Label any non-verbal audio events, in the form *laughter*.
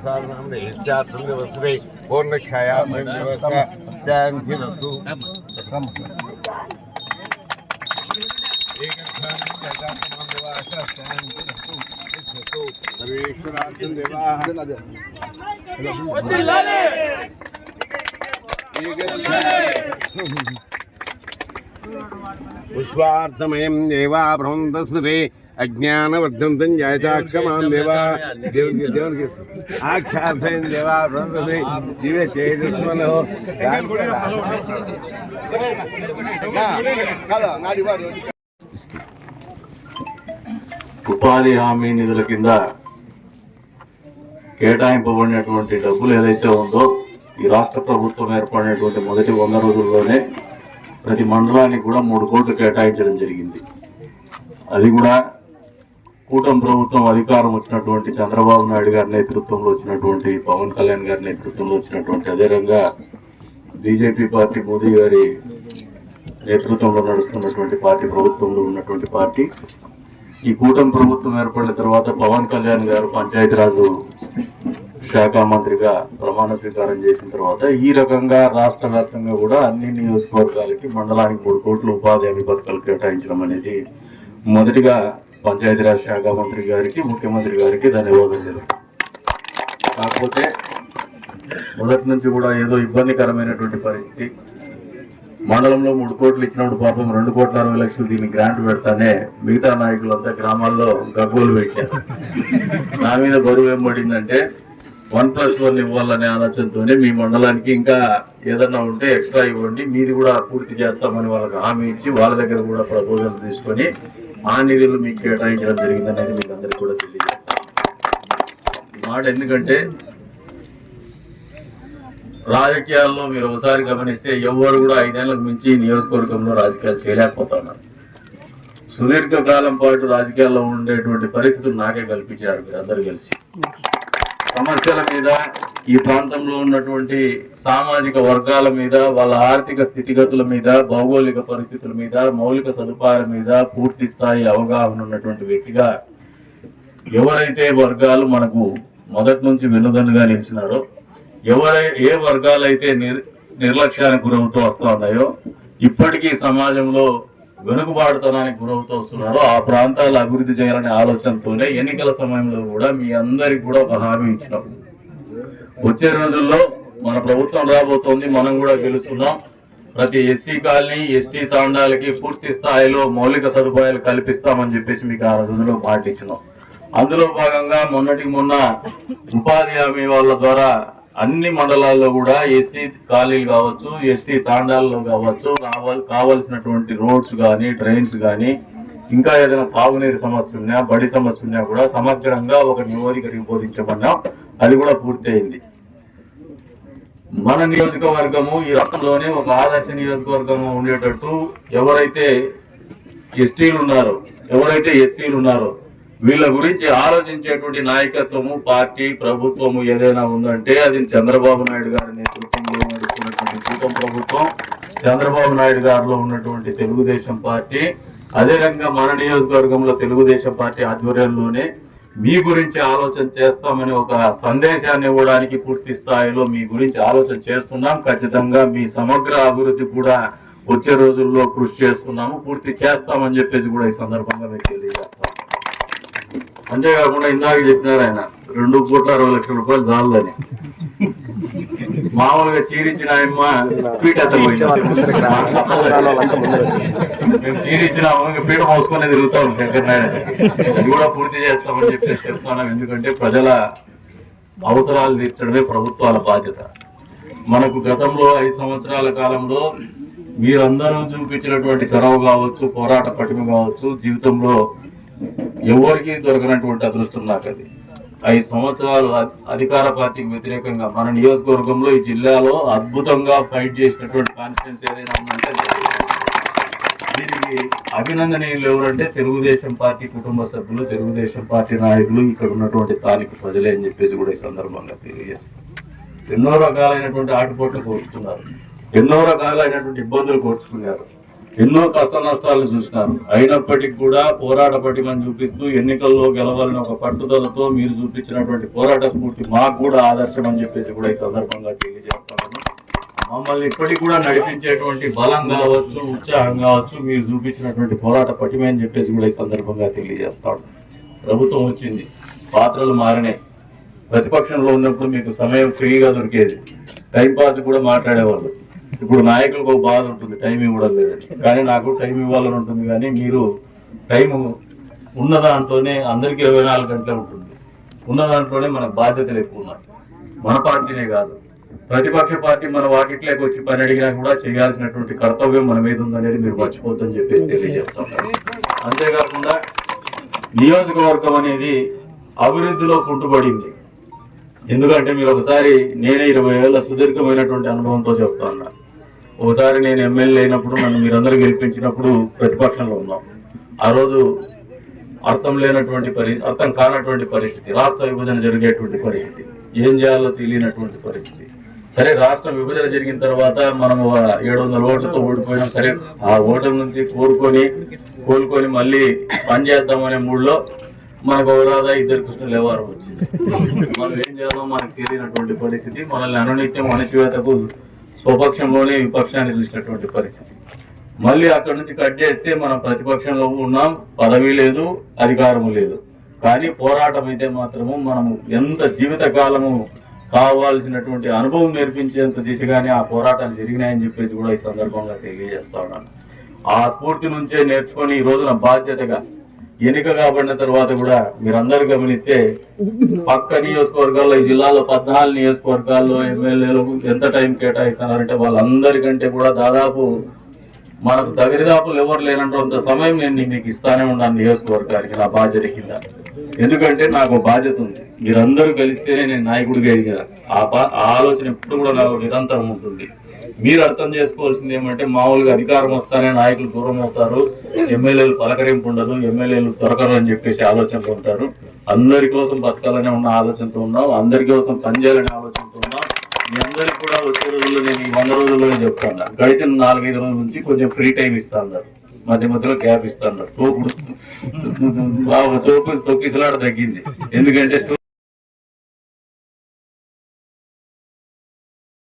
సాధనం యశార్థం వస్తే పూర్ణక్షయాత్మ దివస శాంతి వస్తు సర్వేశ్వరార్థం దేవాః పుష్పార్థమయం దేవా అజ్ఞాన వర్ధంతం జాయతాక్షమాన్ దేవా దేవునికి దేవునికి ఆక్షార్థయం దేవా భ్రమంతస్మృతి ఇవే తేజస్వలో ఉపాధి హామీ నిధుల కింద కేటాయింపబడినటువంటి డబ్బులు ఏదైతే ఉందో ఈ రాష్ట్ర ప్రభుత్వం ఏర్పడినటువంటి మొదటి వంద రోజుల్లోనే ప్రతి మండలానికి కూడా మూడు కోట్లు కేటాయించడం జరిగింది. అది కూడా కూటమి ప్రభుత్వం అధికారం వచ్చినటువంటి చంద్రబాబు నాయుడు గారి నేతృత్వంలో వచ్చినటువంటి పవన్ కళ్యాణ్ గారి నేతృత్వంలో వచ్చినటువంటి అదే బీజేపీ పార్టీ మోదీ గారి నేతృత్వంలో నడుస్తున్నటువంటి పార్టీ ప్రభుత్వంలో ఉన్నటువంటి పార్టీ. ఈ కూటమి ప్రభుత్వం ఏర్పడిన తర్వాత పవన్ కళ్యాణ్ గారు పంచాయతీరాజు శాఖ మంత్రిగా ప్రమాణ స్వీకారం చేసిన తర్వాత ఈ రకంగా రాష్ట్ర వ్యాప్తంగా కూడా అన్ని నియోజకవర్గాలకి మండలానికి మూడు కోట్ల ఉపాధి హామీ పథకాలు కేటాయించడం అనేది మొదటిగా పంచాయతీరాజ్ శాఖ మంత్రి గారికి ముఖ్యమంత్రి గారికి ధన్యవాదాలు కాకపోతే మొదటి నుంచి కూడా ఏదో ఇబ్బందికరమైనటువంటి పరిస్థితి. మండలంలో మూడు కోట్లు ఇచ్చినప్పుడు పాపం రెండు కోట్ల అరవై లక్షలు దీన్ని గ్రాంట్ పెడతానే మిగతా నాయకులంతా గ్రామాల్లో గగ్గోలు పెట్టారు. నా మీద బరువు ఏం పడిందంటే వన్ ప్లస్ వన్ ఇవ్వాలనే ఆలోచనతోనే మీ మండలానికి ఇంకా ఏదన్నా ఉంటే ఎక్స్ట్రా ఇవ్వండి మీది కూడా పూర్తి చేస్తామని వాళ్ళకి హామీ ఇచ్చి వాళ్ళ దగ్గర కూడా ప్రపోజల్ తీసుకొని ఆ నిధులు మీకు కేటాయించడం జరిగిందనేది మీకు అందరికీ కూడా తెలియదు మాట ఎందుకంటే రాజకీయాల్లో మీరు ఒకసారి గమనిస్తే ఎవరు కూడా ఐదేళ్ళకు మించి నియోజకవర్గంలో రాజకీయాలు చేయలేకపోతున్నారు. సుదీర్ఘకాలం పాటు రాజకీయాల్లో ఉండేటువంటి పరిస్థితులు నాకే కల్పించారు మీరు అందరూ కలిసి. సమస్యల మీద ఈ ప్రాంతంలో ఉన్నటువంటి సామాజిక వర్గాల మీద వాళ్ళ ఆర్థిక స్థితిగతుల మీద భౌగోళిక పరిస్థితుల మీద మౌలిక సదుపాయాల మీద పూర్తి స్థాయి అవగాహన ఉన్నటువంటి వ్యక్తిగా ఎవరైతే వర్గాలు మనకు మొదటి నుంచి వెన్నుదన్నుగా నిలిచినారో ఎవరై ఏ వర్గాలైతే నిర్ నిర్లక్ష్యానికి గురవుతూ వస్తూ ఉన్నాయో ఇప్పటికీ సమాజంలో వెనుకబాటుతనానికి గురవుతూ వస్తున్నారో ఆ ప్రాంతాలు అభివృద్ధి చేయాలనే ఆలోచనతోనే ఎన్నికల సమయంలో కూడా మీ అందరికి కూడా ఒక హామీ ఇచ్చినప్పుడు వచ్చే రోజుల్లో మన ప్రభుత్వం రాబోతోంది మనం కూడా గెలుస్తున్నాం. ప్రతి ఎస్సీ కాలనీ ఎస్టీ తాండాలకి పూర్తి స్థాయిలో మౌలిక సదుపాయాలు కల్పిస్తామని చెప్పేసి మీకు ఆ రోజుల్లో మాట ఇచ్చినాం. అందులో భాగంగా మొన్నటికి మొన్న ఉపాధి హామీ వాళ్ళ ద్వారా అన్ని మండలాల్లో కూడా ఎస్సీ ఖాళీలు కావచ్చు ఎస్టీ తాండాల్లో కావచ్చు రావాలి రోడ్స్ కానీ ట్రైన్స్ కానీ ఇంకా ఏదైనా తాగునీరు సమస్య ఉన్నా బడి సమస్య ఉన్నా కూడా సమగ్రంగా ఒక నియోజకవర్గం బోధించబడ్డాం అది కూడా పూర్తయింది. మన నియోజకవర్గము ఈ రాష్ట్రంలోనే ఒక ఆదర్శ నియోజకవర్గం ఉండేటట్టు ఎవరైతే ఎస్టీలు ఉన్నారో ఎవరైతే ఎస్సీలు ఉన్నారో వీళ్ళ గురించి ఆలోచించేటువంటి నాయకత్వము పార్టీ ప్రభుత్వము ఏదైనా ఉందంటే అది చంద్రబాబు నాయుడు గారి నేతృత్వంలో నడుస్తున్నటువంటి కూటమి ప్రభుత్వం చంద్రబాబు నాయుడు గారిలో ఉన్నటువంటి తెలుగుదేశం పార్టీ అదే మన నియోజకవర్గంలో తెలుగుదేశం పార్టీ ఆధ్వర్యంలోనే మీ గురించి ఆలోచన చేస్తామని ఒక సందేశాన్ని ఇవ్వడానికి పూర్తి స్థాయిలో మీ గురించి ఆలోచన చేస్తున్నాం. ఖచ్చితంగా మీ సమగ్ర అభివృద్ధి కూడా వచ్చే రోజుల్లో కృషి చేస్తున్నాము. పూర్తి చేస్తామని చెప్పేసి కూడా ఈ సందర్భంగా మీకు తెలియజేస్తాం. అంతేకాకుండా ఇందాక చెప్పినారు ఆయన రెండు కోట్ల అరవై లక్షల రూపాయలు చాలని మామూలుగా చీరిచ్చిన ఆయమ్మ పీట మేము చీరిచ్చిన ఇంకా పీట మోసుకొని తిరుగుతా ఉంటాం కూడా పూర్తి చేస్తామని చెప్పేసి చెప్తున్నాం. ఎందుకంటే ప్రజల అవసరాలు తీర్చడమే ప్రభుత్వాల బాధ్యత. మనకు గతంలో ఐదు సంవత్సరాల కాలంలో మీరందరూ చూపించినటువంటి చొరవ కావచ్చు పోరాట పటిమ కావచ్చు జీవితంలో ఎవరికి దొరకనటువంటి అదృష్టం నాకు అది. ఐదు సంవత్సరాలు అధికార పార్టీకి వ్యతిరేకంగా మన నియోజకవర్గంలో ఈ జిల్లాలో అద్భుతంగా ఫైట్ చేసినటువంటి కాన్స్టిట్యూన్స్ ఏదైనా ఉందంటే దీనికి అభినందనీయులు ఎవరంటే తెలుగుదేశం పార్టీ కుటుంబ సభ్యులు తెలుగుదేశం పార్టీ నాయకులు ఇక్కడ ఉన్నటువంటి స్థానిక ప్రజలే అని చెప్పేసి కూడా ఈ సందర్భంగా తెలియజేస్తారు ఎన్నో రకాలైనటువంటి ఆటుపోట్లు కోర్చుకున్నారు. ఎన్నో రకాలైనటువంటి ఇబ్బందులు కోర్చుకున్నారు. ఎన్నో కష్ట నష్టాలు చూసినారు. అయినప్పటికీ కూడా పోరాట పటిమని చూపిస్తూ ఎన్నికల్లో గెలవాలని ఒక పట్టుదలతో మీరు చూపించినటువంటి పోరాట స్ఫూర్తి మాకు కూడా ఆదర్శం అని చెప్పేసి కూడా ఈ సందర్భంగా తెలియజేస్తాను మమ్మల్ని ఇప్పటికి కూడా నడిపించేటువంటి బలం కావచ్చు ఉత్సాహం కావచ్చు మీరు చూపించినటువంటి పోరాట పటిమ అని చెప్పేసి కూడా ఈ సందర్భంగా తెలియజేస్తాడు ప్రభుత్వం వచ్చింది. పాత్రలు మారినాయి. ప్రతిపక్షంలో ఉన్నప్పుడు మీకు సమయం ఫ్రీగా దొరికేది. టైంపాస్ కూడా మాట్లాడేవాళ్ళు. ఇప్పుడు నాయకులకు ఒక బాధ ఉంటుంది టైం ఇవ్వడం లేదని. కానీ నాకు టైం ఇవ్వాలని ఉంటుంది కానీ మీరు టైం ఉన్న దాంట్లోనే అందరికీ ఇరవై నాలుగు గంటలే ఉంటుంది. ఉన్న దాంట్లోనే మనకు బాధ్యతలు ఎక్కువ ఉన్నాయి. మన పార్టీనే కాదు. ప్రతిపక్ష పార్టీ మన వాకిట్లోకి వచ్చి పని అడిగినా కూడా చేయాల్సినటువంటి కర్తవ్యం మన మీద ఉందనేది మీరు మర్చిపోద్దని చెప్పేసి తెలియజేస్తాం. అంతేకాకుండా నియోజకవర్గం అనేది అభివృద్ధిలో కుంటుపడింది. ఎందుకంటే మీరు ఒకసారి నేనే ఇరవై ఏళ్ళ సుదీర్ఘమైనటువంటి అనుభవంతో చెప్తా ఉన్నా. ఒకసారి నేను ఎమ్మెల్యే అయినప్పుడు నన్ను మీరందరూ గెలిపించినప్పుడు ప్రతిపక్షంలో ఉన్నాం. ఆ రోజు అర్థం లేనటువంటి పరిస్థితి అర్థం కానటువంటి పరిస్థితి రాష్ట్ర విభజన జరిగేటువంటి పరిస్థితి ఏం చేయాలో తెలియనటువంటి పరిస్థితి. సరే రాష్ట్ర విభజన జరిగిన తర్వాత మనం ఏడు వందల ఓట్లతో ఓడిపోయినాం సరే ఆ ఓటమి నుంచి కోరుకొని కోలుకొని మళ్ళీ పని చేద్దామనే మూడులో మనకు ఒకరాదా ఇద్దరు కృష్ణులు ఎవరు వచ్చింది. మనం ఏం చేయాలో మనకు తెలియనటువంటి పరిస్థితి మనల్ని అనునిత్యం అణచివేతకు స్వపక్షంలోనే విపక్షాన్ని చూసినటువంటి పరిస్థితి. మళ్ళీ అక్కడ నుంచి కట్ చేస్తే మనం ప్రతిపక్షంలో ఉన్నాం పదవి లేదు అధికారము లేదు. కానీ పోరాటం అయితే మాత్రము మనము ఎంత జీవితకాలము కావాల్సినటువంటి అనుభవం నేర్పించేంత దిశగానే ఆ పోరాటాలు జరిగినాయని చెప్పేసి కూడా ఈ సందర్భంగా తెలియజేస్తా ఉన్నాను. ఆ స్ఫూర్తి నుంచే నేర్చుకొని ఈ రోజున బాధ్యతగా ఎన్నిక కాబడిన తర్వాత కూడా మీరందరూ గమనిస్తే పక్క నియోజకవర్గాల్లో ఈ జిల్లాలో పద్నాలుగు నియోజకవర్గాల్లో ఎమ్మెల్యేలకు ఎంత టైం కేటాయిస్తున్నారంటే వాళ్ళందరికంటే కూడా దాదాపు మనకు దరిదాపులు ఎవరు లేనంత సమయం నేను మీకు ఇస్తానే ఉన్నాను నియోజకవర్గానికి నా బాధ్యత కింద. ఎందుకంటే నాకు బాధ్యత ఉంది. మీరందరూ కలిస్తేనే నేను నాయకుడిగా ఎదిగిన. ఆ ఆ ఆలోచన ఎప్పుడు కూడా నాకు నిరంతరం ఉంటుంది. మీరు అర్థం చేసుకోవాల్సింది ఏమంటే మామూలుగా అధికారం వస్తానే నాయకులు దూరం అవుతారు. ఎమ్మెల్యేలు పలకరింపు ఉండదు. ఎమ్మెల్యేలు దొరకరు అని చెప్పేసి ఆలోచనలు ఉంటారు. అందరి కోసం బతకాలనే ఉన్న ఆలోచనతో ఉన్నాం. అందరి కోసం పనిచేయాలనే ఆలోచనతో ఉన్నాం. మీ అందరికి కూడా వచ్చే రోజుల్లో నేను ఈ వంద రోజుల్లో చెప్తాను. గడిచిన నాలుగైదు రోజుల నుంచి కొంచెం ఫ్రీ టైం ఇస్తా అన్నారు. మధ్య మధ్యలో గ్యాప్ ఇస్తా అన్నారు. తోపుడు బాగా తోపు *laughs* తగ్గింది. ఎందుకంటే